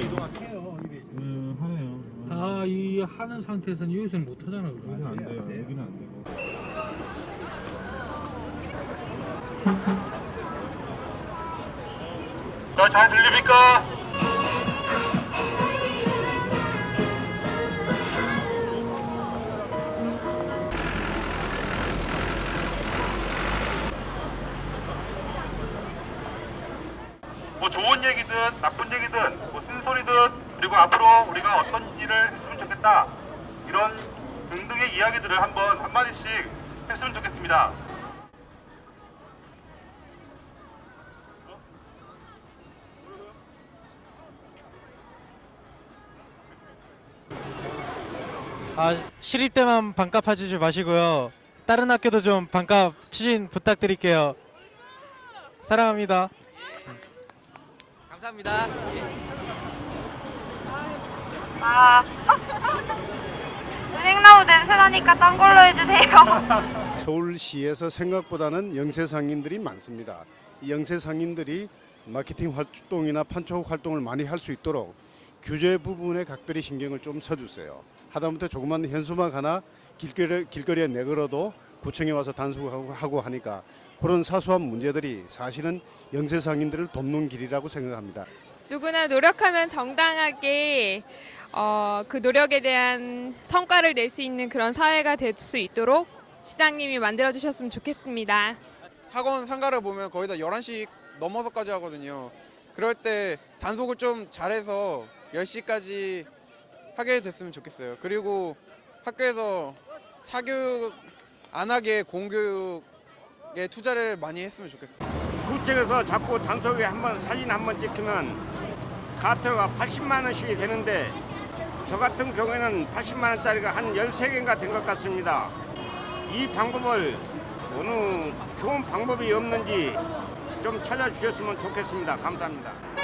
혹시 해요 이게. 음, 하네요. 아, 이 하는 상태에서는 여기서 못 하잖아. 여기는 안 돼요. 여기는 안 되고. 자, 잘 들립니까? 뭐 좋은 얘기든 나쁜 얘기든 앞으로 우리가 어떤 일을 했으면 좋겠다 이런 등등의 이야기들을 한번 한마디씩 했으면 좋겠습니다. 아 시립 때만 반값 해주지 마시고요. 다른 학교도 좀 반값 추진 부탁드릴게요. 사랑합니다. 감사합니다. 아. 은행나무 냄새 나니까 딴 걸로 해주세요. 서울시에서 생각보다는 영세 상인들이 많습니다. 이 영세 상인들이 마케팅 활동이나 판촉 활동을 많이 할 수 있도록 규제 부분에 각별히 신경을 좀 써주세요. 하다못해 조그만 현수막 하나 길거리, 길거리에 내걸어도 구청에 와서 단속하고 하고 하니까 그런 사소한 문제들이 사실은 영세 상인들을 돕는 길이라고 생각합니다. 누구나 노력하면 정당하게 어, 그 노력에 대한 성과를 낼 수 있는 그런 사회가 될 수 있도록 시장님이 만들어 주셨으면 좋겠습니다. 학원 상가를 보면 거의 다 11시 넘어서까지 하거든요. 그럴 때 단속을 좀 잘해서 10시까지 하게 됐으면 좋겠어요. 그리고 학교에서 사교육 안 하게 공교육에 투자를 많이 했으면 좋겠어요. 구청에서 자꾸 단속에 한번 사진 한 번 찍히면 가태가 80만 원씩이 되는데 저 같은 경우에는 80만 원짜리가 한 13개인가 된 것 같습니다. 이 방법을 어느 좋은 방법이 없는지 좀 찾아주셨으면 좋겠습니다. 감사합니다.